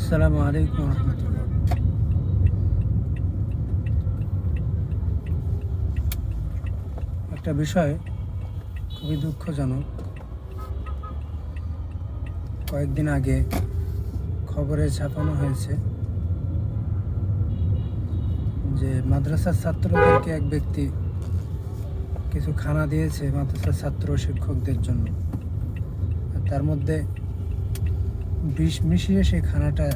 আসসালামু আলাইকুম রহমতুল্লাহ। একটা বিষয় খুবই দুঃখজনক। কয়েকদিন আগে খবরে ছাপানো হয়েছে যে মাদ্রাসার ছাত্রদেরকে এক ব্যক্তি কিছু খানা দিয়েছে মাদ্রাসার ছাত্র শিক্ষকদের জন্য। তার মধ্যে বিষ মিশিয়ে সেই খানাটা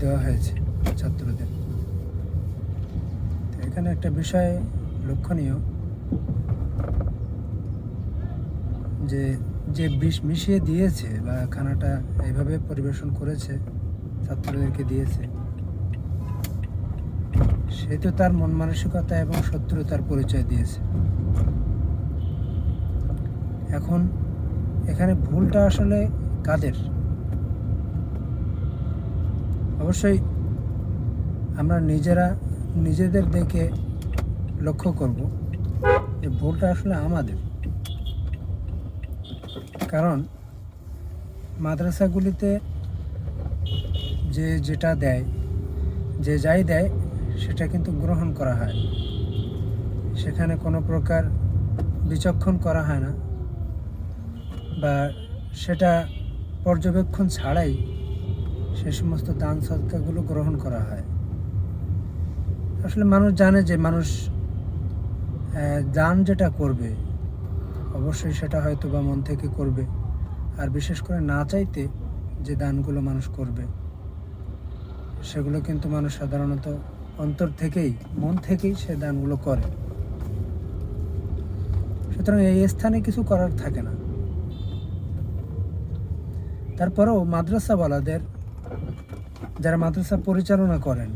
দেওয়া হয়েছে ছাত্রদের। এখানে একটা বিষয় লক্ষণীয়, যে যে বিষ মিশিয়ে দিয়েছে বা খানাটা এইভাবে পরিবেশন করেছে, ছাত্রদেরকে দিয়েছে, সে তো তার মন মানসিকতা এবং শত্রুতার পরিচয় দিয়েছে। এখন এখানে ভুলটা আসলে কাদের? অবশ্যই আমরা নিজেরা, নিজেদের দেখে লক্ষ্য করব যে ভুলটা আসলে আমাদের। কারণ মাদ্রাসাগুলিতে যে যেটা দেয়, যে যাই দেয়, সেটা কিন্তু গ্রহণ করা হয়। সেখানে কোনো প্রকার বিচক্ষণ করা হয় না। বা সেটা পর্যবেক্ষণ ছাড়াই সে সমস্ত দান সদকাগুলো গ্রহণ করা হয়। আসলে মানুষ জানে যে মানুষ দান যেটা করবে, অবশ্যই সেটা হয়তো বা মন থেকে করবে। আর বিশেষ করে না চাইতে যে দানগুলো মানুষ করবে, সেগুলো কিন্তু মানুষ সাধারণত অন্তর থেকেই, মন থেকেই সে দানগুলো করে। সুতরাং এই স্থানে কিছু করার থাকে না। তারপরেও মাদ্রাসাওয়ালাদের যারা মাদ্রাসা পরিচালনা করেন,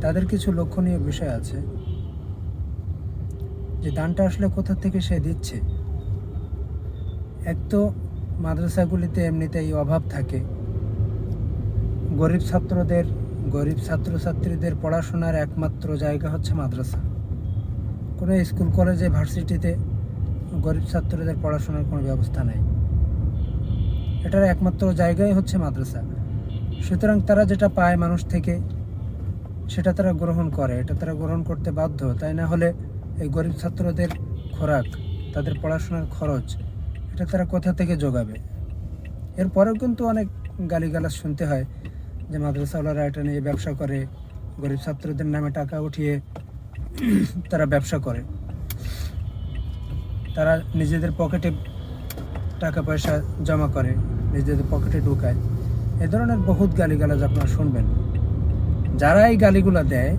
তাদের কিছু লক্ষণীয় বিষয় আছে। যে দানটা আসলে কোথা থেকে সে দিচ্ছে? এক তো মাদ্রাসাগুলিতে এমনিতেই অভাব থাকে। গরিব ছাত্রদের, গরিব ছাত্রছাত্রীদের পড়াশোনার একমাত্র জায়গা হচ্ছে মাদ্রাসা। কোনো স্কুল, কলেজে, ভার্সিটিতে গরিব ছাত্রদের পড়াশোনার কোনো ব্যবস্থা নেই। এটার একমাত্র জায়গাই হচ্ছে মাদ্রাসা। সুতরাং তারা যেটা পায় মানুষ থেকে, সেটা তারা গ্রহণ করে, এটা তারা গ্রহণ করতে বাধ্য। তাই না হলে এই গরিব ছাত্রদের খোরাক, তাদের পড়াশোনার খরচ, এটা তারা কোথা থেকে যোগাবে? এরপরেও কিন্তু অনেক গালিগালাজ শুনতে হয় যে মাদ্রাসাওয়ালারা এটা নিয়ে ব্যবসা করে, গরিব ছাত্রদের নামে টাকা উঠিয়ে তারা ব্যবসা করে। তারা নিজেদের পকেটে টাকা পয়সা জমা করে, নিজেদের পকেটে ঢুকায়। এ ধরনের বহুত গালিগালাজ আপনারা শুনবেন। যারা এই গালিগুলো দেয়,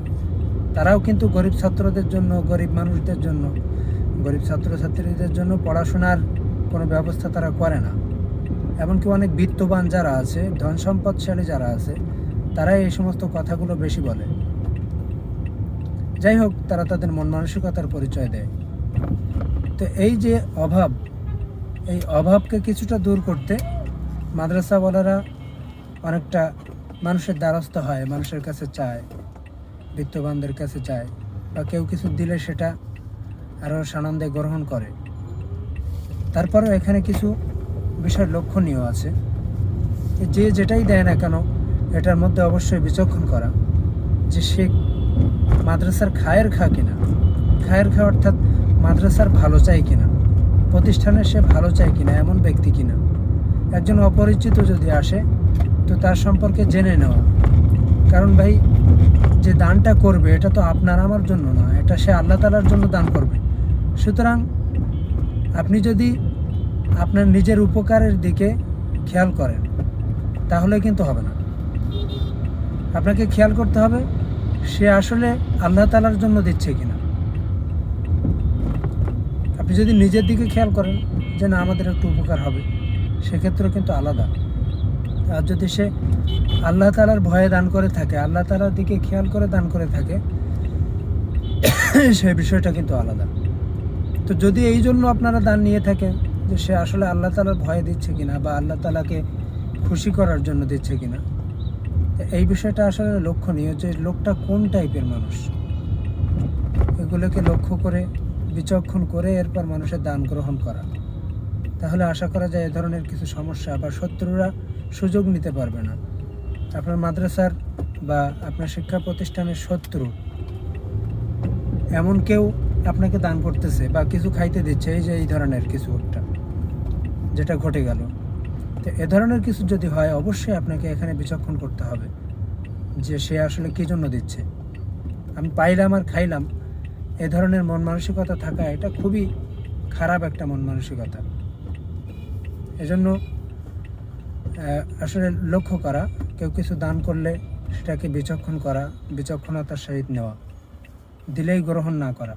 তারাও কিন্তু গরিব ছাত্রদের জন্য, গরিব মানুষদের জন্য, গরিব ছাত্রছাত্রীদের জন্য পড়াশোনার কোনো ব্যবস্থা তারা করে না। এমনকি অনেক বিত্তবান যারা আছে, ধন সম্পদশালী যারা আছে, তারাই এই সমস্ত কথাগুলো বেশি বলে। যাই হোক, তারা তাদের মন মানসিকতার পরিচয় দেয়। তো এই যে অভাব, এই অভাবকে কিছুটা দূর করতে মাদ্রাসাওয়ালারা অনেকটা মানুষের দ্বারস্থ হয়, মানুষের কাছে চায়, বিত্তবানদের কাছে চায়, বা কেউ কিছু দিলে সেটা আরও সানন্দে গ্রহণ করে। তারপরেও এখানে কিছু বিষয় লক্ষণীয় আছে। যে যেটাই দেয় না কেন, এটার মধ্যে অবশ্যই বিচক্ষণ করা যে সে মাদ্রাসার খায়ের খা কিনা। খায়ের খা অর্থাৎ মাদ্রাসার ভালো চাই কিনা। প্রতিষ্ঠানে সে ভালো চায় কিনা, এমন ব্যক্তি কিনা। একজন অপরিচিত যদি আসে তো তার সম্পর্কে জেনে নেওয়া কারণ ভাই, যে দানটা করবে, এটা তো আপনার আমার জন্য না, এটা সে আল্লাহ তালার জন্য দান করবে। সুতরাং আপনি যদি আপনার নিজের উপকারের দিকে খেয়াল করেন, তাহলে কিন্তু হবে না। আপনাকে খেয়াল করতে হবে, সে আসলে আল্লাহ তালার জন্য দিচ্ছে কিনা। আপনি যদি নিজের দিকে খেয়াল করেন যে না, আমাদের একটু উপকার হবে সেক্ষেত্রে কিন্তু আলাদা। আর যদি সে আল্লাহ তালার ভয়ে দান করে থাকে, আল্লাহ তালার দিকে খেয়াল করে দান করে থাকে, সেই বিষয়টা কিন্তু আলাদা। তো যদি এই জন্য আপনারা দান নিয়ে থাকেন, যে সে আসলে আল্লাহ তালার ভয়ে দিচ্ছে কিনা বা আল্লাহ তালাকে খুশি করার জন্য দিচ্ছে কিনা, এই বিষয়টা আসলে লক্ষণীয় যে লোকটা কোন টাইপের মানুষ। এগুলোকে লক্ষ্য করে, বিচক্ষণ করে এরপর মানুষের দান গ্রহণ করা। তাহলে আশা করা যায় এ ধরনের কিছু সমস্যা বা শত্রুরা সুযোগ নিতে পারবে না। আপনার মাদ্রাসার বা আপনার শিক্ষা প্রতিষ্ঠানের শত্রু এমন কেউ আপনাকে দান করতেছে বা কিছু খাইতে দিচ্ছে, এই যে এই ধরনের কিছু একটা, যেটা ঘটে গেল। তো এ ধরনের কিছু যদি হয়, অবশ্যই আপনাকে এখানে বিচক্ষণ করতে হবে যে সে আসলে কী জন্য দিচ্ছে। আমি পাইলাম আর খাইলাম, এ ধরনের মন মানসিকতা থাকা এটা খুবই খারাপ একটা মন মানসিকতা। এজন্য আসলে লক্ষ্য করা, কেউ কিছু দান করলে সেটাকে বিচক্ষণ করা, বিচক্ষণতার সহিত নেওয়া, দিলেই গ্রহণ না করা।